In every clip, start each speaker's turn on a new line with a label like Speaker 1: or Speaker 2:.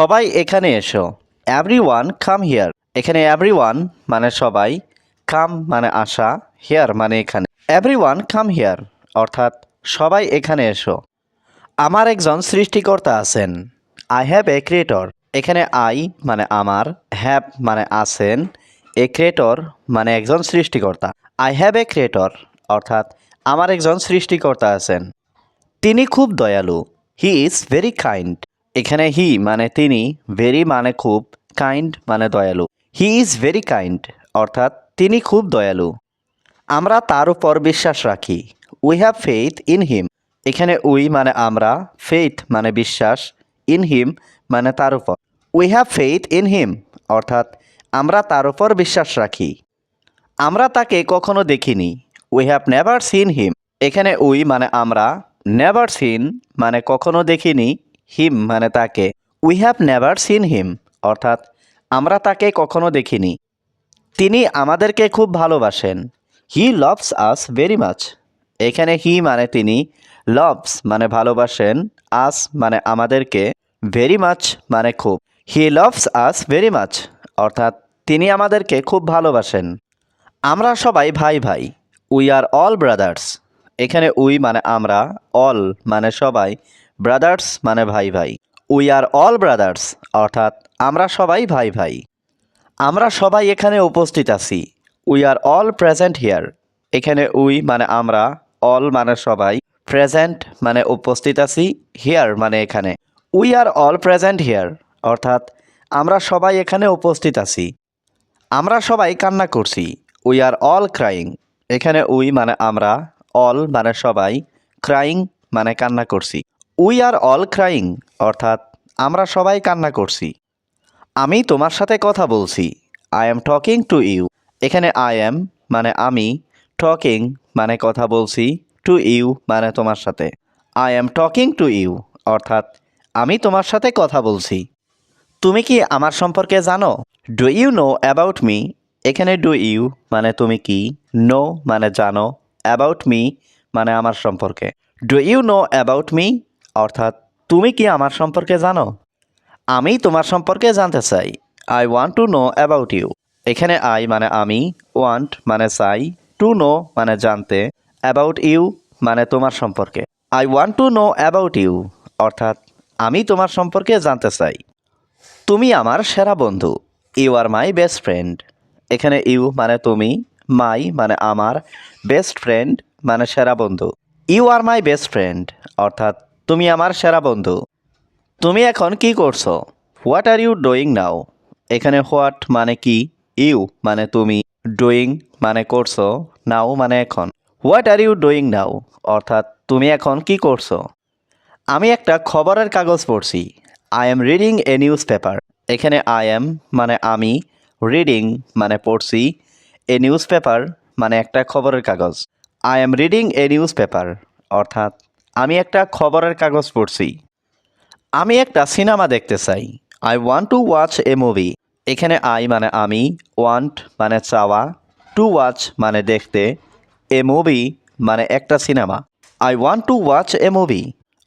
Speaker 1: সবাই এখানে এসো। এভরি ওয়ান কাম হিয়ার এখানে এভরি ওয়ান মানে সবাই কাম মানে আসা হিয়ার মানে এখানে। এভরি ওয়ান কাম হিয়ার অর্থাৎ সবাই এখানে এসো। আমার একজন সৃষ্টিকর্তা আছেন। আই হ্যাভ এ ক্রিয়েটর এখানে আই মানে আমার হ্যাভ মানে আছেন। এ ক্রিয়েটর মানে একজন সৃষ্টিকর্তা। আই হ্যাভ এ ক্রিয়েটর অর্থাৎ আমার একজন সৃষ্টিকর্তা আছেন। তিনি খুব দয়ালু। হি ইজ ভেরি কাইন্ড এখানে হি মানে তিনি ভেরি মানে খুব কাইন্ড মানে দয়ালু। হি ইজ ভেরি কাইন্ড অর্থাৎ তিনি খুব দয়ালু। আমরা তার উপর বিশ্বাস রাখি। We have faith in him এখানে উই মানে আমরা ফেইথ মানে বিশ্বাস ইন হিম মানে তার উপর। We have faith in him অর্থাৎ আমরা তার উপর বিশ্বাস রাখি। আমরা তাকে কখনো দেখিনি। We have never seen him এখানে উই মানে আমরা নেভার সিন মানে কখনো দেখিনি। হিম মানে তাকে। We have never seen him অর্থাৎ আমরা তাকে কখনো দেখিনি। তিনি আমাদেরকে খুব ভালোবাসেন। He loves us very much এখানে হি মানে তিনি লভস মানে ভালোবাসেন আস মানে আমাদেরকে ভেরি মাচ মানে খুব। He loves us very much অর্থাৎ তিনি আমাদেরকে খুব ভালোবাসেন। আমরা সবাই ভাই ভাই উই আর অল ব্রাদার্স এখানে উই মানে আমরা অল মানে সবাই ব্রাদার্স মানে ভাই ভাই। উই আর অল ব্রাদার্স অর্থাৎ আমরা সবাই ভাই ভাই। আমরা সবাই এখানে উপস্থিত আছি। We are all present here এখানে উই মানে আমরা অল মানে সবাই। প্রেজেন্ট মানে উপস্থিত আছি হিয়ার মানে এখানে। We are all present here অর্থাৎ আমরা সবাই এখানে উপস্থিত আছি। আমরা সবাই কান্না করছি। উই আর অল ক্রাইং এখানে উই মানে আমরা অল মানে সবাই। ক্রাইং মানে কান্না করছি। উই আর অল ক্রাইং অর্থাৎ আমরা সবাই কান্না করছি। আমি তোমার সাথে কথা বলছি। I am talking to you এখানে আই এম মানে আমি টকিং মানে কথা বলছি টু ইউ মানে তোমার সাথে। I am talking to you অর্থাৎ আমি তোমার সাথে কথা বলছি। তুমি কি আমার সম্পর্কে জানো? Do you know about me এখানে ডু ইউ মানে তুমি কি? নো মানে জানো। অ্যাবাউট মি মানে আমার সম্পর্কে। Do you know about me অর্থাৎ তুমি কি আমার সম্পর্কে জানো? আমি তোমার সম্পর্কে জানতে চাই। I want to know about you এখানে আই মানে আমি ওয়ান্ট মানে চাই টু নো মানে জানতে অ্যাবাউট ইউ মানে তোমার সম্পর্কে। I want to know about you অর্থাৎ আমি তোমার সম্পর্কে জানতে চাই। তুমি আমার সেরা বন্ধু। You are my best friend এখানে ইউ মানে তুমি মাই মানে আমার বেস্ট ফ্রেন্ড মানে সেরা বন্ধু। You are my best friend অর্থাৎ তুমি আমার সেরা বন্ধু। তুমি এখন কি করছ? What are you doing now এখানে হোয়াট মানে কি? ইউ মানে তুমি। ডুইং মানে করছ। নাও মানে এখন। What are you doing now অর্থাৎ তুমি এখন কি করছ? আমি একটা খবরের কাগজ পড়ছি। I am reading a newspaper এখানে আই এম মানে আমি। রিডিং মানে পড়ছি। এ নিউজ পেপার মানে একটা খবরের কাগজ। I am reading a newspaper অর্থাৎ আমি একটা খবরের কাগজ পড়ছি। আমি একটা সিনেমা দেখতে চাই। I want to watch a movie এখানে আই মানে আমি ওয়ান্ট মানে চাওয়া টু ওয়াচ মানে দেখতে এ মুভি মানে একটা cinema. I want to watch a movie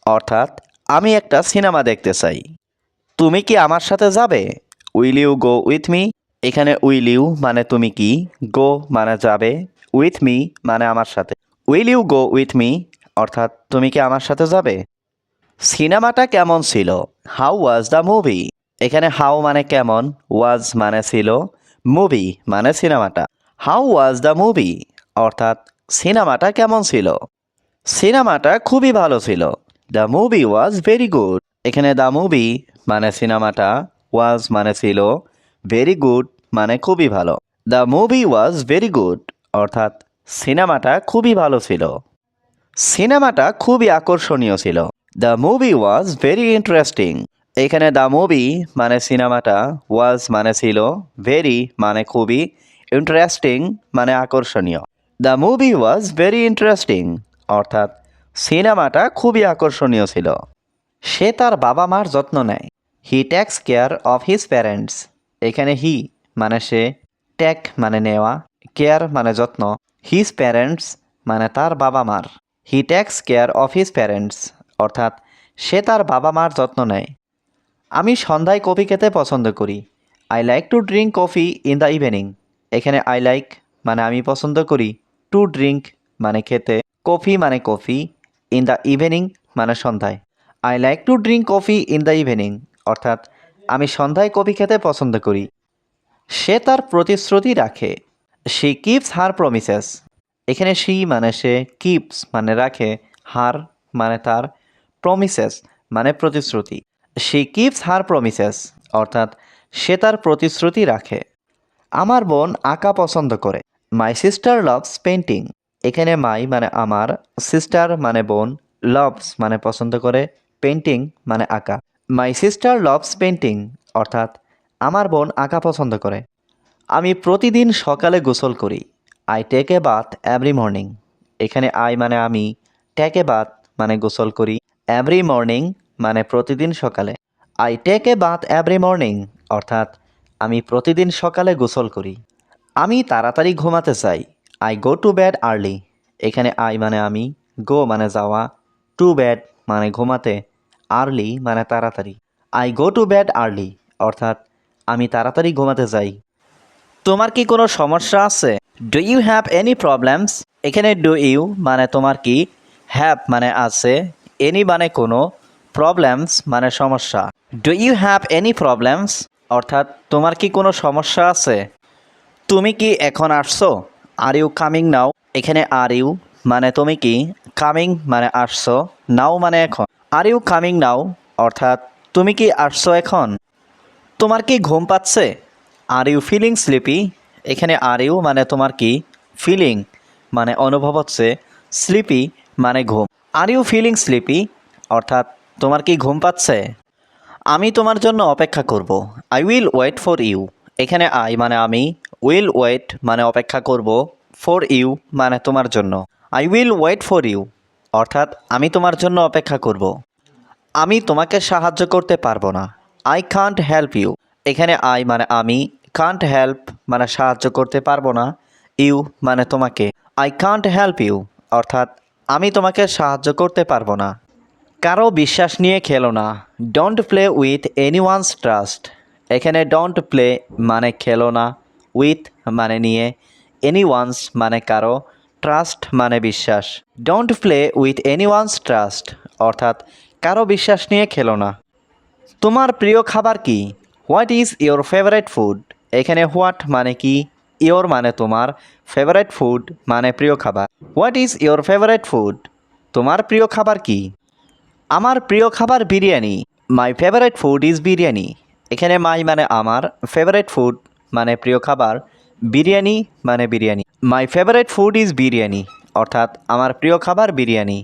Speaker 1: অর্থাৎ, আমি একটা সিনেমা দেখতে চাই। তুমি কি আমার সাথে যাবে? Will you go with me এখানে উইল ইউ মানে তুমি কি? গো মানে যাবে উইথ মি মানে আমার সাথে। Will you go with me অর্থাৎ তুমি কি আমার সাথে যাবে? সিনেমাটা কেমন ছিল? হাউ ওয়াজ দ্য মুভি এখানে হাউ মানে কেমন? ওয়াজ মানে ছিল মুভি মানে সিনেমাটা। হাউ ওয়াজ দ্য মুভি অর্থাৎ সিনেমাটা কেমন ছিল? সিনেমাটা খুবই ভালো ছিল। The movie was very good এখানে দ্য মুভি মানে সিনেমাটা ওয়াজ মানে ছিল ভেরি গুড মানে খুবই ভালো। The movie was very good অর্থাৎ সিনেমাটা খুবই ভালো ছিল। সিনেমাটা খুবই আকর্ষণীয় ছিল। The movie was very interesting এখানে দ্য মুভি মানে সিনেমাটা ওয়াজ মানে ছিল ভেরি মানে খুবই ইন্টারেস্টিং মানে আকর্ষণীয়। The movie was very interesting অর্থাৎ সিনেমাটা খুবই আকর্ষণীয় ছিল। সে তার বাবা মার যত্ন নেয়। He takes care of his parents এখানে হি মানে সে ট্যাক মানে নেওয়া কেয়ার মানে যত্ন। হিজ প্যারেন্টস মানে তার বাবা মার। He takes care of his parents অর্থাৎ সে তার বাবা মার যত্ন নেয়। আমি সন্ধ্যায় কফি খেতে পছন্দ করি। I like to drink coffee in the evening এখানে আই লাইক মানে আমি পছন্দ করি। টু ড্রিঙ্ক মানে খেতে কফি মানে কফি ইন দ্য ইভিনিং মানে সন্ধ্যায়। I like to drink coffee in the evening অর্থাৎ আমি সন্ধ্যায় কফি খেতে পছন্দ করি। সে তার প্রতিশ্রুতি রাখে। শি কিপস হার প্রমিসেস এখানে সি মানে সে কিপস মানে রাখে হার মানে তার প্রমিসেস মানে প্রতিশ্রুতি। সি কিপস হার প্রমিসেস অর্থাৎ সে তার প্রতিশ্রুতি রাখে। আমার বোন আঁকা পছন্দ করে। মাই সিস্টার লাভস পেন্টিং এখানে মাই মানে আমার সিস্টার মানে বোন লভস মানে পছন্দ করে পেন্টিং মানে আঁকা। মাই সিস্টার লভস পেন্টিং অর্থাৎ আমার বোন আঁকা পছন্দ করে। আমি প্রতিদিন সকালে গোসল করি। I take a bath every morning এখানে আই মানে আমি টেক এ বাথ মানে গোসল করি এভরি মর্নিং মানে প্রতিদিন সকালে। I take a bath every morning অর্থাৎ আমি প্রতিদিন সকালে গোসল করি। আমি তাড়াতাড়ি ঘুমাতে চাই। I go to bed early এখানে আই মানে আমি গো মানে যাওয়া টু ব্যাড মানে ঘুমাতে আর্লি মানে তাড়াতাড়ি। I go to bed early অর্থাৎ আমি তাড়াতাড়ি ঘুমাতে যাই। তোমার কি কোনো সমস্যা আছে? Do you have any problems এখানে ডু ইউ মানে তোমার কি? হ্যাভ মানে আছে। এনি মানে কোনো। প্রবলেমস মানে সমস্যা। Do you have any problems অর্থাৎ তোমার কি কোনো সমস্যা আছে? তুমি কি এখন আসছো? আর ইউ কামিং নাও এখানে আর ইউ মানে তুমি কি? কামিং মানে আসছো। নাও মানে এখন। আর ইউ কামিং নাও অর্থাৎ তুমি কি আসছো এখন? তোমার কি ঘুম পাচ্ছে? আর ইউ ফিলিং স্লিপি এখানে আর ইউ মানে তোমার কি? ফিলিং মানে অনুভব হচ্ছে। স্লিপি মানে ঘুম। আর ইউ ফিলিং স্লিপি অর্থাৎ তোমার কি ঘুম পাচ্ছে? আমি তোমার জন্য অপেক্ষা করব। I will wait for you এখানে আই মানে আমি। উইল ওয়েট মানে অপেক্ষা করব। ফর ইউ মানে তোমার জন্য। I will wait for you অর্থাৎ আমি তোমার জন্য অপেক্ষা করব। আমি তোমাকে সাহায্য করতে পারব না। আই কান্ট হেল্প ইউ এখানে আই মানে আমি। কান্ট হেল্প মানে সাহায্য করতে পারব না ইউ মানে তোমাকে। আই কান্ট হেল্প ইউ অর্থাৎ আমি তোমাকে সাহায্য করতে পারব না। কারও বিশ্বাস নিয়ে খেলো না। Don't play with anyone's trust এখানে ডোন্ট প্লে মানে খেলো না উইথ মানে নিয়ে এনি ওয়ান্স মানে কারও ট্রাস্ট মানে বিশ্বাস। Don't play with anyone's trust অর্থাৎ কারও বিশ্বাস নিয়ে খেলো না। তোমার প্রিয় খাবার কি? What is your favourite food এখানে হোয়াট মানে কি? ইয়োর মানে তোমার। ফেভারেট ফুড মানে প্রিয় খাবার। What is your favourite food? তোমার প্রিয় খাবার কি? আমার প্রিয় খাবার biryani. My favourite food is biryani. এখানে মাই মানে আমার, ফেভারেট ফুড মানে প্রিয় খাবার, বিরিয়ানি মানে biryani. My favourite food is biryani, অর্থাৎ আমার প্রিয় খাবার বিরিয়ানি।